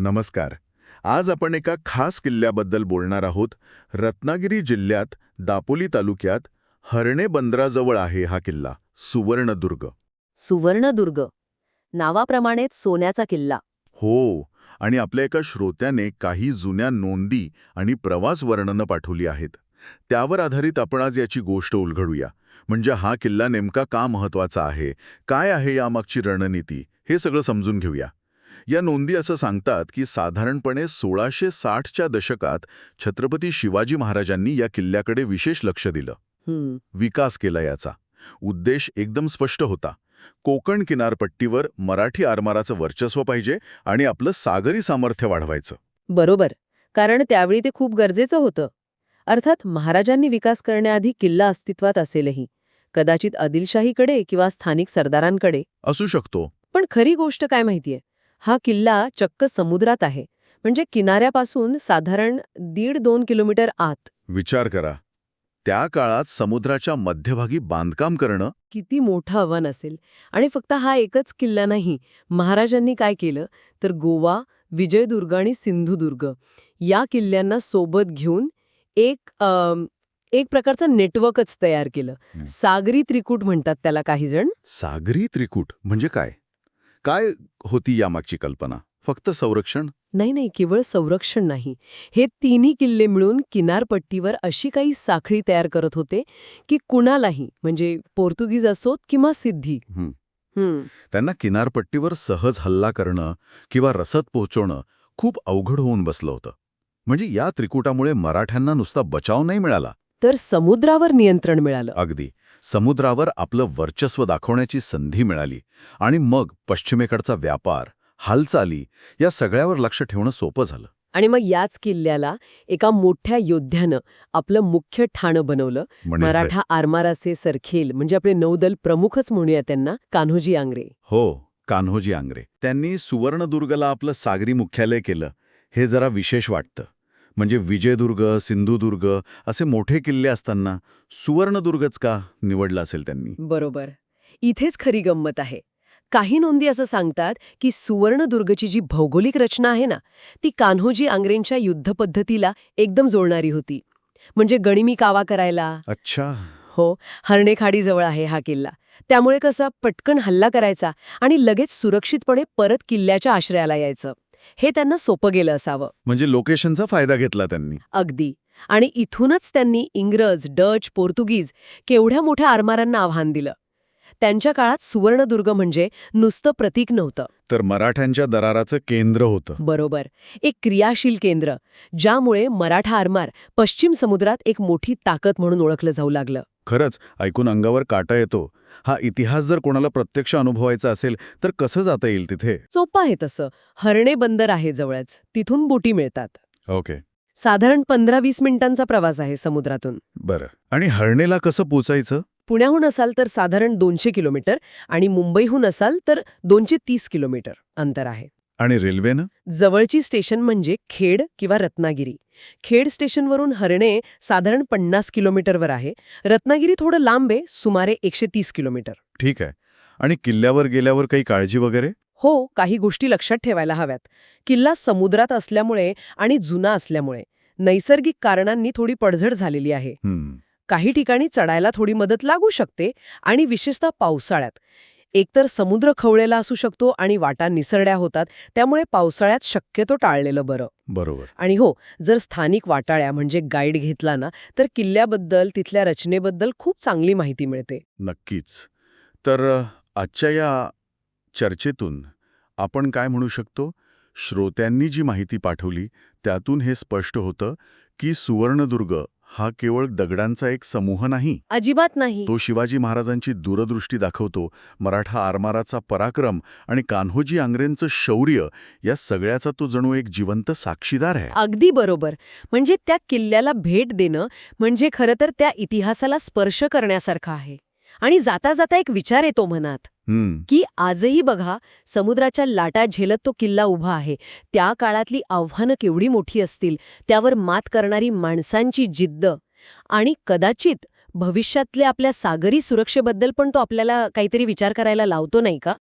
नमस्कार. आज आपण एका खास किल्ल्याबद्दल बोलणार आहोत. रत्नागिरी जिल्ह्यात दापोली तालुक्यात हरणे बंदराजवळ आहे हा किल्ला सुवर्णदुर्ग. सुवर्णदुर्ग. नावाप्रमाणेच सोन्याचा किल्ला. हो आणि आपल्या एका श्रोत्याने काही जुन्या नोंदी आणि प्रवास वर्णनं पाठवली आहेत. त्यावर आधारित आपण आज याची गोष्ट उलगडूया. म्हणजे हा किल्ला नेमका का महत्त्वाचा आहे? काय आहे यामागची रणनीती? हे सगळं समजून घेऊया. या नोंदी असं सांगतात की साधारणपणे सोळाशे साठच्या दशकात छत्रपती शिवाजी महाराजांनी या किल्ल्याकडे विशेष लक्ष दिलं. विकास केला याचा. उद्देश एकदम स्पष्ट होता. कोकण किनारपट्टीवर मराठी आरमाराचं वर्चस्व पाहिजे आणि आपलं सागरी सामर्थ्य वाढवायचं. बरोबर. कारण त्यावेळी ते खूप गरजेचं होतं. अर्थात महाराजांनी विकास करण्याआधी किल्ला अस्तित्वात असेलही. कदाचित आदिलशाहीकडे किंवा स्थानिक सरदारांकडे. असू शकतो. पण खरी गोष्ट काय माहितीये? हा किल्ला चक्क समुद्रात आहे म्हणजे किनाऱ्यापासून साधारण दीड दोन किलोमीटर आत. विचार करा त्या काळात समुद्राच्या मध्यभागी बांधकाम करणं? किती मोठं आव्हान असेल. आणि फक्त हा एकच किल्ला नाही महाराजांनी काय केलं? तर गोवा विजयदुर्ग आणि सिंधुदुर्ग या किल्ल्यांना सोबत घेऊन एक अम, एक प्रकारचं नेटवर्कच तयार केलं. सागरी त्रिकूट म्हणतात त्याला काही जण. सागरी त्रिकूट म्हणजे काय? काय होती यामागची कल्पना? फक्त संरक्षण? नाही नाही केवळ संरक्षण नाही. हे तिन्ही किल्ले मिळून किनारपट्टीवर अशी काही साखळी तयार करत होते की कुणालाही म्हणजे पोर्तुगीज असोत किंवा सिद्धी. त्यांना किनारपट्टीवर सहज हल्ला करणं किंवा रसद पोहोचवणं खूप अवघड होऊन बसलं होतं. म्हणजे या त्रिकुटामुळे मराठ्यांना नुसता बचाव नाही मिळाला. तर समुद्रावर नियंत्रण मिळालं. अगदी. समुद्रावर आपलं वर्चस्व दाखवण्याची संधी मिळाली आणि मग पश्चिमेकडचा व्यापार हालचाली या सगळ्यावर लक्ष ठेवणं सोपं झालं. आणि मग याच किल्ल्याला एका मोठ्या योद्ध्यानं आपलं मुख्य ठाणं बनवलं. म्हणजे? मराठा आरमाराचे सरखेल म्हणजे आपले नौदल प्रमुखच म्हणूया त्यांना कान्होजी आंग्रे. हो कान्होजी आंग्रे. त्यांनी सुवर्णदुर्गला आपलं सागरी मुख्यालय केलं. हे जरा विशेष वाटतं. म्हणजे विजयदुर्ग सिंधुदुर्ग असे मोठे किल्ले असताना सुवर्णदुर्गच का निवडला असेल त्यांनी? बरोबर. इथेच खरी गंमत आहे. काही नोंदी असं सांगतात की सुवर्णदुर्गची जी भौगोलिक रचना आहे ना ती कान्होजी आंग्रेंच्या युद्धपद्धतीला एकदम जोडणारी होती. म्हणजे गणिमी कावा करायला. अच्छा. हो हरणेखाडीजवळ आहे हा किल्ला. त्यामुळे कसा पटकन हल्ला करायचा आणि लगेच सुरक्षितपणे परत किल्ल्याच्या आश्रयाला यायचं. हे त्यांना सोपं गेलं असावं. म्हणजे लोकेशनचा फायदा घेतला त्यांनी. अगदी. आणि इथूनच त्यांनी इंग्रज डच पोर्तुगीज केवढ्या मोठ्या आरमारांना आव्हान दिलं. त्यांच्या काळात सुवर्णदुर्ग म्हणजे नुसतं प्रतीक नव्हतं. तर मराठ्यांच्या दराराचं केंद्र होतं. बरोबर. एक क्रियाशील केंद्र ज्यामुळे मराठा आरमार पश्चिम समुद्रात एक मोठी ताकद म्हणून ओळखलं जाऊ लागलं. खरंच ऐकून अंगावर काटा येतो. हा इतिहास जर कोणाला प्रत्यक्ष अनुभवायचा असेल तर कसं जाता येईल तिथे? सोपं आहे तसं. हरणे बंदर आहे जवळच. तिथून बोटी मिळतात. ओके. साधारण पंधरा वीस मिनिटांचा प्रवास आहे समुद्रातून. बरं. आणि हरणेला कसं पोचायचं? पुण्याहून असाल तर साधारण दोनशे किलोमीटर आणि मुंबईहून असाल तर दोनशे तीस किलोमीटर अंतर आहे. आणि रेल्वेनं? जवळची स्टेशन म्हणजे खेड किंवा रत्नागिरी. खेड स्टेशनवरून हरणे साधारण पन्नास किलोमीटरवर आहे. रत्नागिरी थोडं लांब आहे सुमारे एकशे तीस किलोमीटर. ठीक आहे. आणि किल्ल्यावर गेल्यावर काही काळजी वगैरे? हो काही गोष्टी लक्षात ठेवायला हव्यात. किल्ला समुद्रात असल्यामुळे आणि जुना असल्यामुळे. नैसर्गिक कारणांनी थोडी पडझड झालेली आहे. काही ठिकाणी चढायला थोडी मदत लागू शकते आणि विशेषतः पावसाळ्यात. एकतर समुद्र खवळलेला असू शकतो आणि वाटा निसरड्या होतात त्यामुळे पावसाळ्यात शक्यतो टाळलेलं बरं. बरोबर. आणि हो जर स्थानिक वाटाळ्या म्हणजे गाईड घेतला ना तर किल्ल्याबद्दल तिथल्या रचनेबद्दल खूप चांगली माहिती मिळते. नक्कीच. तर आजच्या या चर्चेतून आपण काय म्हणू शकतो? श्रोत्यांनी जी माहिती पाठवली त्यातून हे स्पष्ट होतं की सुवर्णदुर्ग हा केवळ दगडांचा एक समूह नाही. अजिबात नाही. तो शिवाजी महाराजांची दूरदृष्टी दाखवतो मराठा आरमाराचा पराक्रम आणि कान्होजी आंग्रेंचं शौर्य या सगळ्याचा तो जणू एक जिवंत साक्षीदार आहे. अगदी बरोबर. म्हणजे त्या किल्ल्याला भेट देणं म्हणजे खरं तर त्या इतिहासाला स्पर्श करण्यासारखं आहे. आणि जाता जाता एक विचार येतो मनात. की आजही बघा समुद्राच्या लाटा झेलत तो किल्ला उभा आहे. त्या काळातली आव्हानं केवढी मोठी असतील त्यावर मात करणारी माणसांची जिद्द. आणि कदाचित भविष्यातल्या आपल्या सागरी सुरक्षेबद्दल पण तो आपल्याला काहीतरी विचार करायला लावतो नाही का?